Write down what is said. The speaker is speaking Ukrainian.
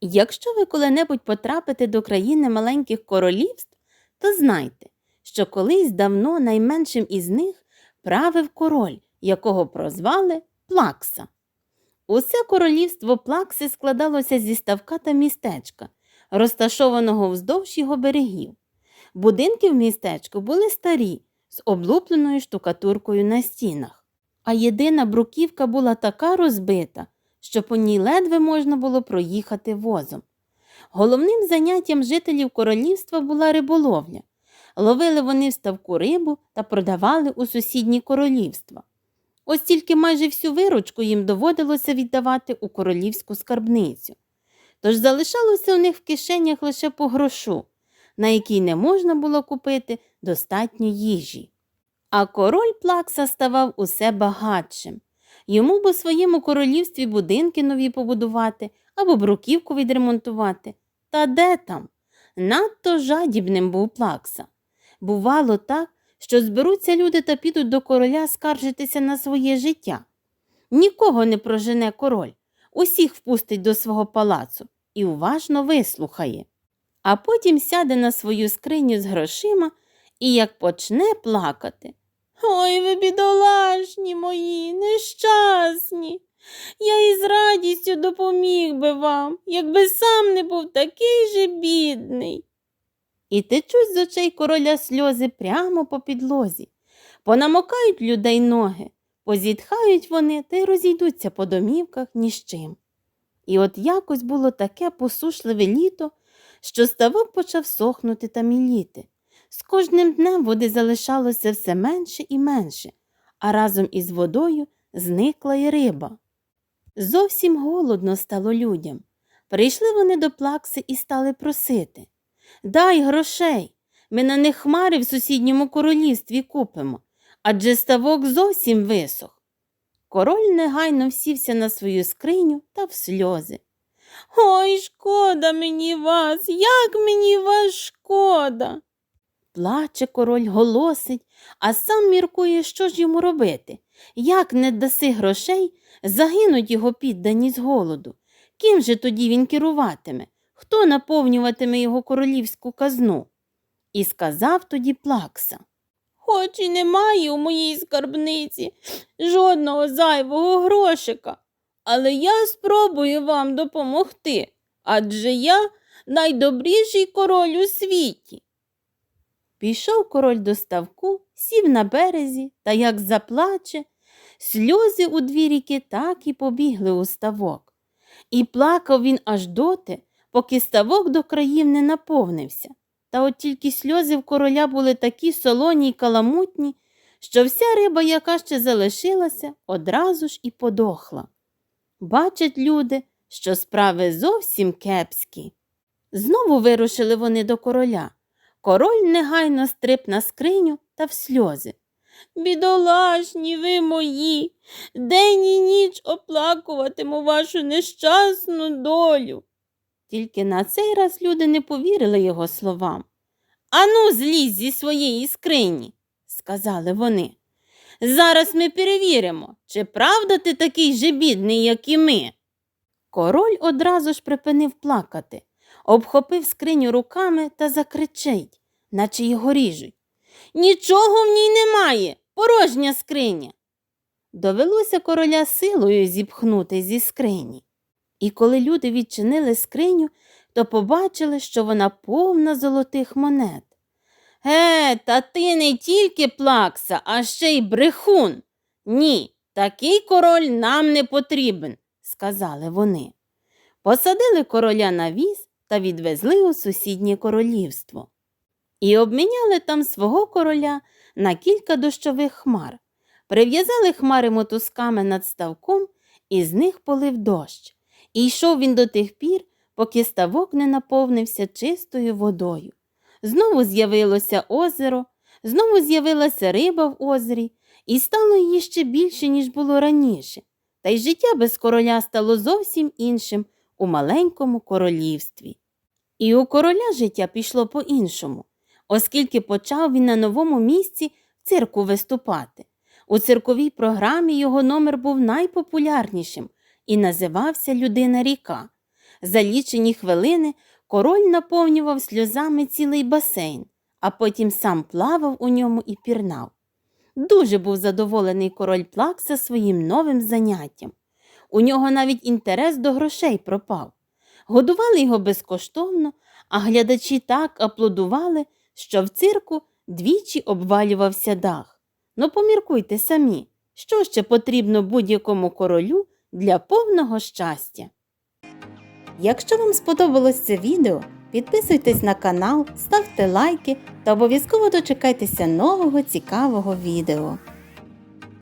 Якщо ви коли-небудь потрапите до країни маленьких королівств, то знайте, що колись давно найменшим із них правив король, якого прозвали Плакса. Усе королівство Плакси складалося зі ставка та містечка, розташованого вздовж його берегів. Будинки в містечку були старі, з облупленою штукатуркою на стінах, а єдина бруківка була така розбита, що по ній ледве можна було проїхати возом. Головним заняттям жителів королівства була риболовля. Ловили вони в ставку рибу та продавали у сусідні королівства. Ось тільки майже всю виручку їм доводилося віддавати у королівську скарбницю. Тож залишалося у них в кишенях лише по грошу, на який не можна було купити достатньо їжі. А король Плакса ставав усе багатшим. Йому б у своєму королівстві будинки нові побудувати або бруківку відремонтувати. Та де там? Надто жадібним був Плакса. Бувало так, що зберуться люди та підуть до короля скаржитися на своє життя. Нікого не прожене король, усіх впустить до свого палацу і уважно вислухає. А потім сяде на свою скриню з грошима і як почне плакати. Ой, ви бідолашні мої, нещасні. Я із радістю допоміг би вам, якби сам не був такий же бідний. І течуть з очей короля сльози прямо по підлозі, понамокають людей ноги, позітхають вони та й розійдуться по домівках ні з чим. І от якось було таке посушливе літо, що ставок почав сохнути та міліти. З кожним днем води залишалося все менше і менше, а разом із водою зникла й риба. Зовсім голодно стало людям. Прийшли вони до плакси і стали просити Дай грошей. Ми на них хмари в сусідньому королівстві купимо, адже ставок зовсім висох. Король негайно всівся на свою скриню та в сльози. Ой, шкода мені вас, як мені вас шкода. Плаче король голосить, а сам міркує, що ж йому робити. Як не даси грошей, загинуть його піддані з голоду. Ким же тоді він керуватиме? Хто наповнюватиме його королівську казну? І сказав тоді плакса. Хоч і немає у моїй скарбниці жодного зайвого грошика, але я спробую вам допомогти, адже я найдобріший король у світі. Пішов король до ставку, сів на березі та як заплаче, сльози у дві ріки так і побігли у ставок. І плакав він аж доти, поки ставок до країв не наповнився. Та от тільки сльози в короля були такі солоні й каламутні, що вся риба, яка ще залишилася, одразу ж і подохла. Бачать люди, що справи зовсім кепські. Знову вирушили вони до короля. Король негайно стрип на скриню та в сльози. Бідолашні ви мої, день і ніч оплакуватиму вашу нещасну долю. Тільки на цей раз люди не повірили його словам. Ану, злізь зі своєї скрині, сказали вони. Зараз ми перевіримо, чи правда ти такий же бідний, як і ми. Король одразу ж припинив плакати, обхопив скриню руками та закричить, наче його ріжуть. Нічого в ній немає, порожня скриня. Довелося короля силою зіпхнути зі скрині. І коли люди відчинили скриню, то побачили, що вона повна золотих монет. Е, та ти не тільки плакса, а ще й брехун. Ні, такий король нам не потрібен, сказали вони. Посадили короля на віз та відвезли у сусіднє королівство. І обміняли там свого короля на кілька дощових хмар, прив'язали хмари мотузками над ставком, і з них полив дощ. І йшов він до тих пір, поки ставок не наповнився чистою водою. Знову з'явилося озеро, знову з'явилася риба в озері, і стало її ще більше, ніж було раніше. Та й життя без короля стало зовсім іншим у маленькому королівстві. І у короля життя пішло по-іншому, оскільки почав він на новому місці в цирку виступати. У цирковій програмі його номер був найпопулярнішим і називався Людина ріка. За лічені хвилини король наповнював сльозами цілий басейн, а потім сам плавав у ньому і пірнав. Дуже був задоволений король Плакса своїм новим заняттям. У нього навіть інтерес до грошей пропав. Годували його безкоштовно, а глядачі так аплодували, що в цирку двічі обвалювався дах. Ну поміркуйте самі, що ще потрібно будь-якому королю для повного щастя. Якщо вам сподобалось це відео, підписуйтесь на канал, ставте лайки та обов'язково дочекайтеся нового цікавого відео.